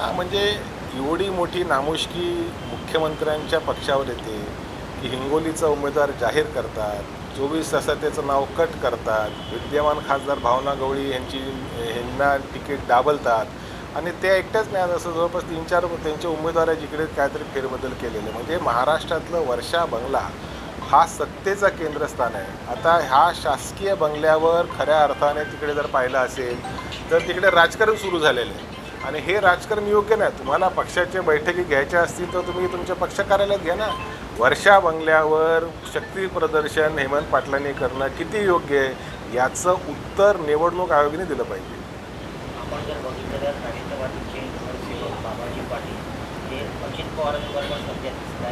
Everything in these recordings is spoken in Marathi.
हा म्हणजे एवढी मोठी नामुष्की मुख्यमंत्र्यांच्या पक्षावर येते की हिंगोलीचा उमेदवार जाहीर करतात चोवीस तासात त्याचं नाव कट करतात विद्यमान खासदार भावना गवळी यांची यांना तिकीट डाबलतात आणि ते एकट्याच नाही असं जवळपास तीन चार त्यांच्या उमेदवार जिकडे काहीतरी फेरबदल केलेले. म्हणजे महाराष्ट्रातलं वर्षा बंगला हा सत्तेचा केंद्रस्थान आहे. आता ह्या शासकीय बंगल्यावर खऱ्या अर्थाने तिकडे जर पाहिलं असेल तर तिकडे राजकारण सुरू झालेलं आहे. आणि हे राजकारण योग्य नाही. तुम्हाला पक्षाच्या बैठकी घ्यायच्या असतील तर तुम्ही तुमच्या पक्ष कार्यालयात घ्या ना. वर्षा बंगल्यावर शक्ती प्रदर्शन हेमंत पाटलांनी करणं किती योग्य आहे याचं उत्तर निवडणूक आयोगाने दिलं पाहिजे. अजित पवारांबरोबर सध्या दिसत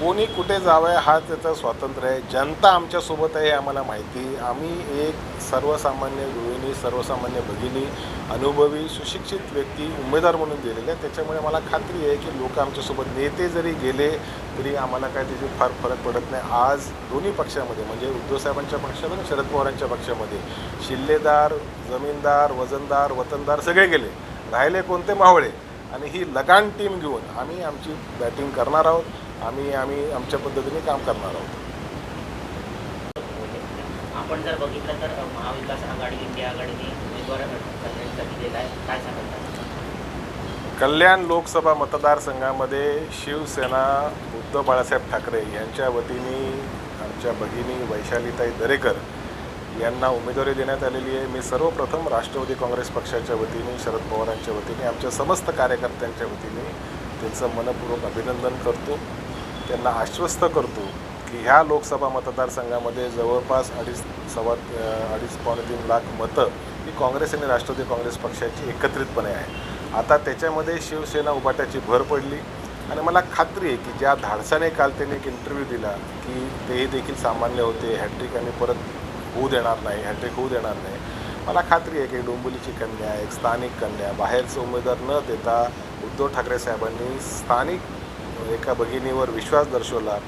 कोणी कुठे जावं आहे हा त्याचं स्वातंत्र्य आहे. जनता आमच्यासोबत आहे आम्हाला माहिती आम्ही एक सर्वसामान्य गृहिणी सर्वसामान्य भगिनी अनुभवी सुशिक्षित व्यक्ती उमेदवार म्हणून दिलेले आहे त्याच्यामुळे मला खात्री आहे की लोक आमच्यासोबत नेते जरी गेले तरी आम्हाला काय त्याची फार फरक पडत नाही. आज दोन्ही पक्षामध्ये म्हणजे उद्धवसाहेबांच्या पक्षामध्ये पक्षात आणि शरद पवारांच्या पक्षामध्ये शिल्लेदार जमीनदार वजनदार वतनदार सगळे गेले. राहिले कोणते मावळे? आणि ही लगान टीम घेऊन आम्ही आमची बॅटिंग करणार आहोत. आम्ही आम्ही आमच्या पद्धतीने काम करणार आहोत. आपण जर बघितलं तर महाविकास आघाडी इंडिया आघाडीने उमेदवार करण्यासाठी दिलेला आहे. काय त्याबद्दल? कल्याण लोकसभा मतदारसंघामध्ये शिवसेना उद्धव बाळासाहेब ठाकरे यांच्या वतीने आमच्या भगिनी वैशालीताई दरेकर यांना उमेदवारी देण्यात आलेली आहे. मी सर्वप्रथम राष्ट्रवादी काँग्रेस पक्षाच्या वतीने शरद पवारांच्या वतीने आमच्या समस्त कार्यकर्त्यांच्या वतीने त्यांचं मनपूर्वक अभिनंदन करतो. त्यांना आश्वस्त करतो की ह्या लोकसभा मतदारसंघामध्ये जवळपास अडीच सव्वा अडीच पावणे तीन लाख मतं ही काँग्रेस आणि राष्ट्रवादी काँग्रेस पक्षाची एकत्रितपणे आहे. आता त्याच्यामध्ये शिवसेना उभाट्याची भर पडली. आणि मला खात्री आहे की ज्या धाडसाने काल त्यांनी एक इंटरव्ह्यू दिला की तेही देखील सामान्य होते हॅट्रिक आणि परत होऊ देणार नाही हॅट्रिक होऊ देणार नाही. मला खात्री आहे की डोंबिवलीची कन्या एक स्थानिक कन्या बाहेरचं उमेदवार न देता उद्धव ठाकरे साहेबांनी स्थानिक एका भगिनीवर विश्वास दर्शवला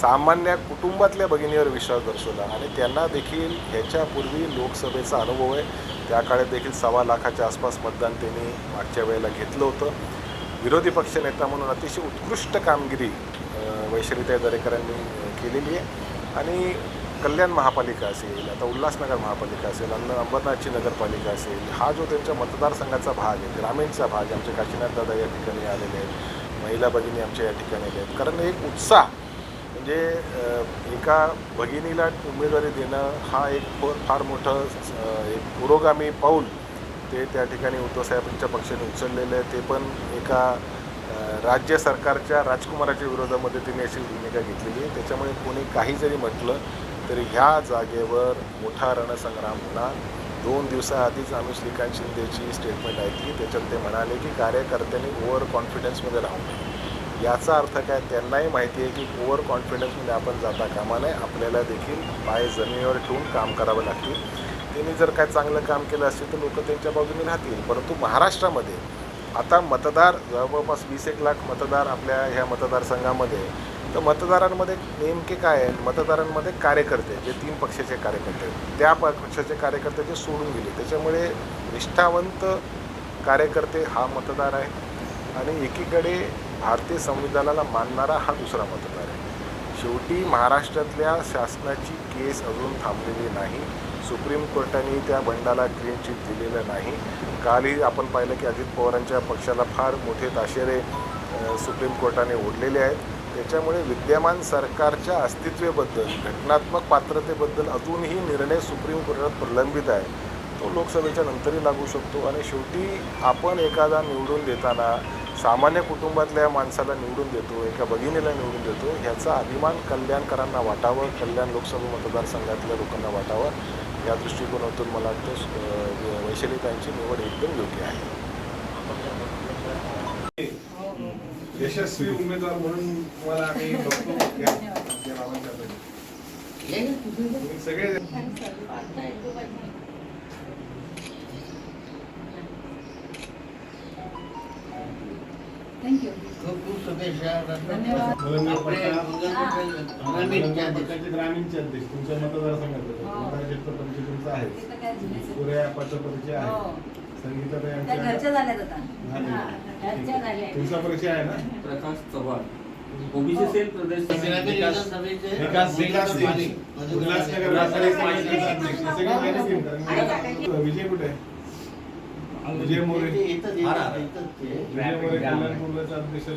सामान्य कुटुंबातल्या भगिनीवर विश्वास दर्शवला आणि त्यांना देखील ह्याच्यापूर्वी लोकसभेचा अनुभव आहे. त्या काळात देखील सव्वा लाखाच्या आसपास मतदान त्यांनी मागच्या वेळेला घेतलं होतं. विरोधी पक्षनेता म्हणून अतिशय उत्कृष्ट कामगिरी वैश्विताई दरेकरांनी केलेली आहे. आणि कल्याण महापालिका असेल आता उल्हासनगर महापालिका असेल अन्न अंबरनाथची नगरपालिका असेल हा जो त्यांच्या मतदारसंघाचा भाग आहे ग्रामीणचा भाग आहे आमचे काशीनाथ दादा या ठिकाणी आलेले आहेत महिला भगिनी आमच्या या ठिकाणी आल्या आहेत. कारण एक उत्साह म्हणजे एका भगिनीला उमेदवारी देणं हा एक फार मोठं एक पुरोगामी पाऊल. ते त्या ठिकाणी उद्धवसाहेबांच्या पक्षाने उचललेलं आहे. ते पण एका राज्य सरकारच्या राजकुमाराच्या विरोधामध्ये त्यांनी अशी भूमिका घेतलेली आहे. त्याच्यामुळे कोणी काही जरी म्हटलं तरी ह्या जागेवर मोठा रणसंग्राम होणार. दोन दिवसाआधीच आम्ही श्रीकांत शिंदेची स्टेटमेंट ऐकली. त्याच्यात ते म्हणाले की कार्यकर्त्यांनी ओव्हर कॉन्फिडन्समध्ये राहू नये. याचा अर्थ काय? त्यांनाही माहिती आहे की ओव्हर कॉन्फिडन्समध्ये आपण जाता कामा नये. आपल्याला देखील पाय जमिनीवर ठेवून काम करावं लागतील. त्यांनी जर काय चांगलं काम केलं असेल तर लोक त्यांच्या बाजूने राहतील. परंतु महाराष्ट्रामध्ये आता मतदार जवळपास वीस एक लाख मतदार आपल्या ह्या मतदारसंघामध्ये तर मतदारांमध्ये नेमके काय आहेत मतदारांमध्ये कार्यकर्ते जे तीन पक्षाचे कार्यकर्ते त्या प- पक्षाचे कार्यकर्ते जे सोडून गेले. त्याच्यामुळे निष्ठावंत कार्यकर्ते हा मतदार आहे आणि एकीकडे भारतीय संविधानाला मानणारा हा दुसरा मतदार आहे. शेवटी महाराष्ट्रातल्या शासनाची केस अजून थांबलेली नाही. सुप्रीम कोर्टाने त्या बंडाला क्लीन चिट दिलेलं नाही. कालही आपण पाहिलं की अजित पवारांच्या पक्षाला फार मोठे ताशेरे सुप्रीम कोर्टाने ओढलेले आहेत. त्याच्यामुळे विद्यमान सरकारच्या अस्तित्वेबद्दल घटनात्मक पात्रतेबद्दल अजूनही निर्णय सुप्रीम कोर्टात प्रलंबित आहे. तो लोकसभेच्या नंतरही लागू शकतो आणि शेवटी आपण एखादा निवडून देताना सामान्य कुटुंबातल्या माणसाला निवडून देतो एका भगिनीला निवडून देतो ह्याचा अभिमान कल्याणकरांना वाटावं कल्याण लोकसभा मतदारसंघातल्या लोकांना वाटावं या दृष्टिकोनातून मला वाटतं अं, वैशालीतांची निवड एकदम योग्य आहे. यशस्वी उमेदवार म्हणून तुम्हाला आम्ही बघतो. सगळे खूप खूप शुभेच्छा ग्रामीणचे अध्यक्ष तुमच्या मतदारसंघात आहे पुऱ्या पक्षपतीचे आहे संगीताताई त्या आमच्या घरच्या झाल्यात आता. तुमचा परिचय आहे ना? प्रकाश चव्हाण. ओबीसी सेल प्रदेश. हे कारण मी- विजय कुठे? आहे? विजय मोरे. विजय मोरे कल्याणपूरचा अध्यक्ष